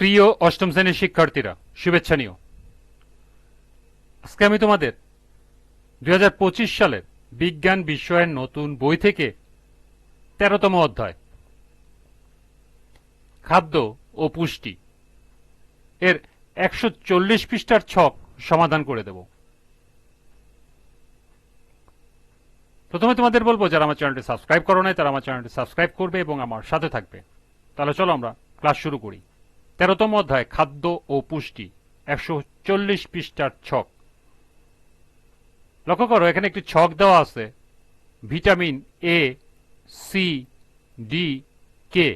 প্রিয় অষ্টম শ্রেণির শিক্ষার্থীরা, শুভেচ্ছা নিও। আজকে আমি তোমাদের দু হাজার পঁচিশ সালের বিজ্ঞান বিষয়ের নতুন বই থেকে তেরোতম অধ্যায়, খাদ্য ও পুষ্টি এর একশো চল্লিশ পৃষ্ঠার ছক সমাধান করে দেব। প্রথমে তোমাদের বলব, যারা আমার চ্যানেলটি সাবস্ক্রাইব করো নাই, তারা আমার চ্যানেলটি সাবস্ক্রাইব করবে এবং আমার সাথে থাকবে। তাহলে চলো আমরা ক্লাস শুরু করি। তেরোতম অধ্যায়, খাদ্য ও পুষ্টি, একশো চল্লিশ পৃষ্ঠার ছক। লক্ষ্য করো, এখানে একটি ছক দেওয়া আছে, vitamin A C D K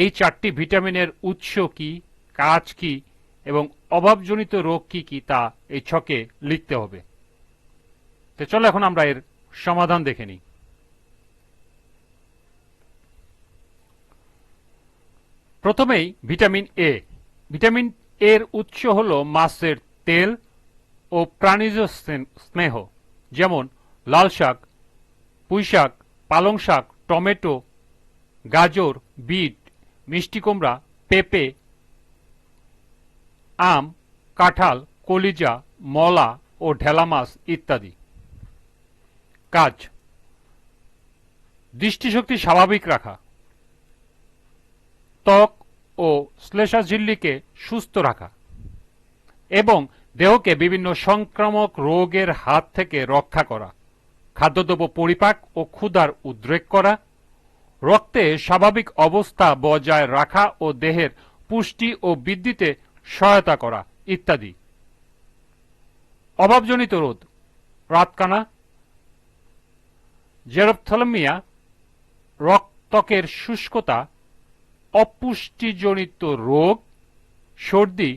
এই চারটি ভিটামিনের উৎস কি, কাজ কি, এবং অভাবজনিত রোগ কি কি, তা এই ছকে লিখতে হবে। তো চলো এখন আমরা এর সমাধান দেখে নিই। প্রথমেই ভিটামিন এ ভিটামিন এর উৎস হল মাছের তেল ও প্রাণীজ স্নে- স্নেহ, যেমন লাল শাক, পুঁই শাক, পালং শাক, টমেটো, গাজর, বিট, মিষ্টি কুমড়া, পেঁপে, আম, কাঁঠাল, কলিজা, মলা ও ঢেলা মাছ ইত্যাদি। কাজ, দৃষ্টিশক্তি স্বাভাবিক রাখা। ত্বক ও শ্লেষাঝিল্লিকে সুস্থ রাখা এবং দেহকে বিভিন্ন সংক্রামক রোগের হাত থেকে রক্ষা করা, খাদ্যদ্রব্য পরিপাক ও ক্ষুধার উদ্রেক করা, রক্তে স্বাভাবিক অবস্থা বজায় রাখা ও দেহের পুষ্টি ও বৃদ্ধিতে সহায়তা করা ইত্যাদি। অভাবজনিত রোধ, রাতকানা, জেরপথলমিয়া, রক্তকের শুষ্কতা অপুষ্টিজনিত রোগ, সর্দি,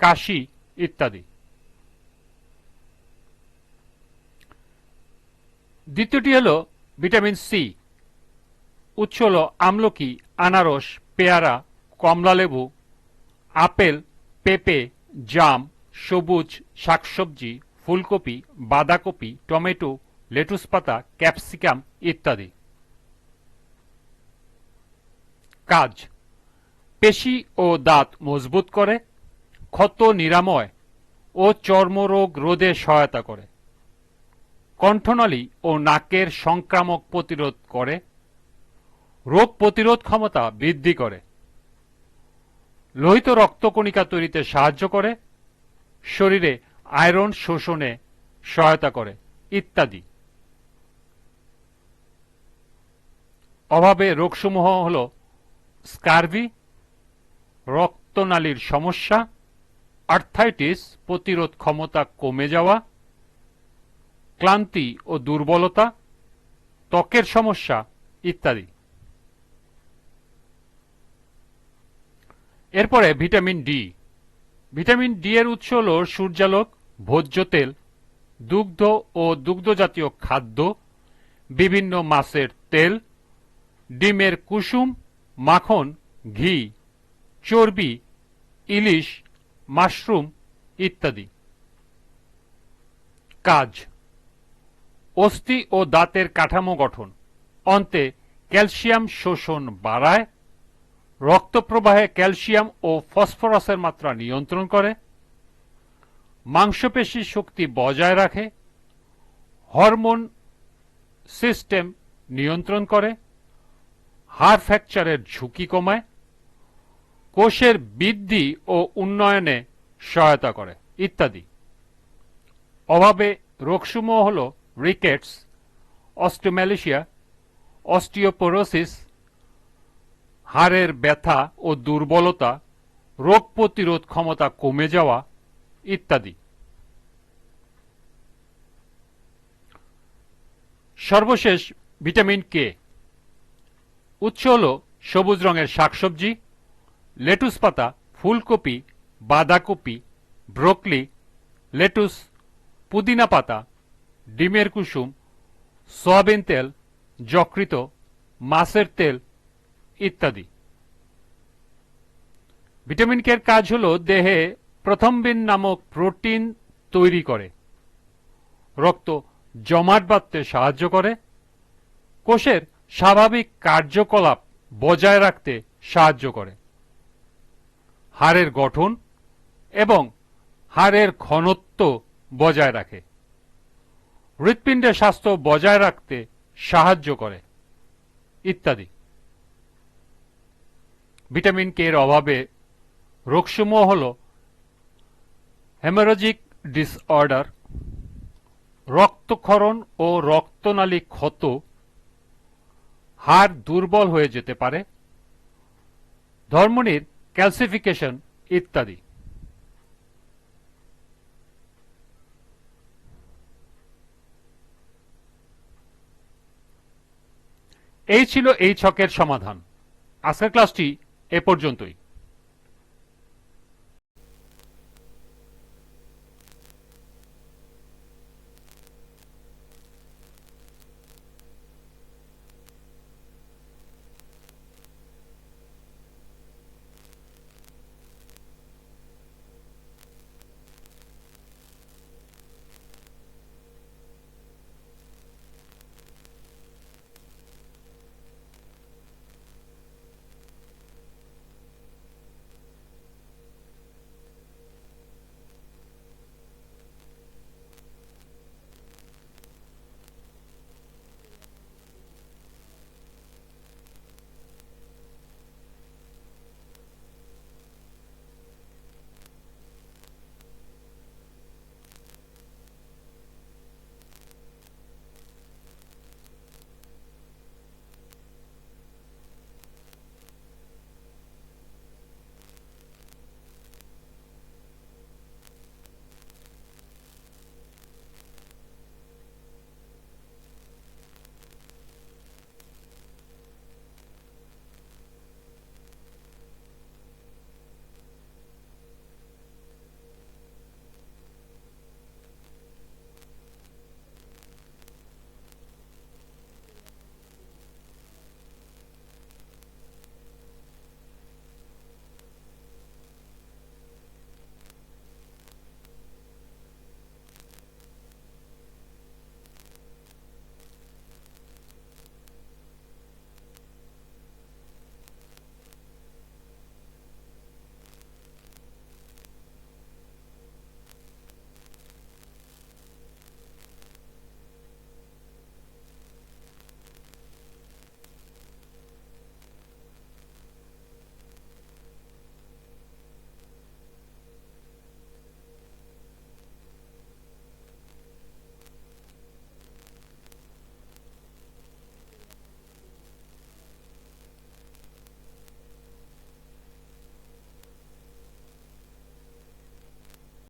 কাশি ইত্যাদি। দ্বিতীয়টি হল ভিটামিন সি উৎস হল আমলকি, আনারস, পেয়ারা কমলালেবু আপেল, পেঁপে, জাম, সবুজ শাকসবজি, ফুলকপি, বাঁধাকপি, টমেটো, লেটুস পাতা, ক্যাপসিকাম ইত্যাদি। কাজ। পেশি ও দাঁত মজবুত করে, ক্ষত নিরাময় ও চর্মরোগ রোধে সহায়তা করে। কণ্ঠনালী ও নাকের সংক্রামক প্রতিরোধ করে, রোগ প্রতিরোধ ক্ষমতা বৃদ্ধি করে। লোহিত রক্তকণিকা তৈরিতে সাহায্য করে, শরীরে আয়রন শোষণে সহায়তা করে, ইত্যাদি। অভাবে রোগসমূহ হল স্কারভি রক্তনালীর সমস্যা আর্থাইটিস প্রতিরোধ ক্ষমতা কমে যাওয়া, ক্লান্তি ও দুর্বলতা, ত্বকের সমস্যা ইত্যাদি। এরপরে ভিটামিন ডি। ভিটামিন ডি এর উৎস হল সূর্যালোক, ভোজ্য তেল, দুগ্ধ ও দুগ্ধজাতীয় খাদ্য, বিভিন্ন মাছের তেল, ডিমের কুসুম, মাখন, ঘি চর্বি, ইলিশ, মাশরুম ইত্যাদি। কাজ, অস্থি ও দাঁতের কাঠামো গঠন। অন্তে ক্যালসিয়াম শোষণ বাড়ায়, রক্ত প্রবাহে ক্যালসিয়াম ও ফসফরাসের মাত্রা নিয়ন্ত্রণ করে মাংসপেশির শক্তি বজায় রাখে, হরমোন সিস্টেম নিয়ন্ত্রণ করে, হাড় ফ্র্যাকচারের ঝুঁকি কমায় কোষের বৃদ্ধি ও উন্নয়নে সহায়তা করে, ইত্যাদি। অভাবে রোগসমূহ হল রিকেটস, অস্টিওম্যালেশিয়া, অস্টিওপোরোসিস, হাড়ের ব্যথা ও দুর্বলতা, রোগ প্রতিরোধ ক্ষমতা কমে যাওয়া, ইত্যাদি। সর্বশেষ ভিটামিন কে। উৎস হল সবুজ রঙের শাকসবজি লেটুস পাতা, ফুলকপি, বাঁধাকপি, ব্রোকলি, লেটুস, পুদিনা পাতা, ডিমের কুসুম, সয়াবিন তেল, যকৃত, মাছের তেল ইত্যাদি। ভিটামিন কে কাজ হল দেহে প্রথমবিন নামক প্রোটিন তৈরি করে। রক্ত জমাট বাঁধতে সাহায্য করে। কোষের স্বাভাবিক কার্যকলাপ বজায় রাখতে সাহায্য করে। হাড়ের গঠন এবং হাড়ের ঘনত্ব বজায় রাখে। হৃৎপিণ্ডের স্বাস্থ্য বজায় রাখতে সাহায্য করে, ইত্যাদি। ভিটামিন কে এর অভাবে রোগসমূহ হল হেমারোজিক ডিসঅর্ডার, রক্তক্ষরণ ও রক্তনালী ক্ষত, হাড় দুর্বল হয়ে যেতে পারে, ধর্মনির ক্যালসিফিকেশন ইত্যাদি। এই ছিল এই ছকের সমাধান। আজকের ক্লাসটি এ পর্যন্তই।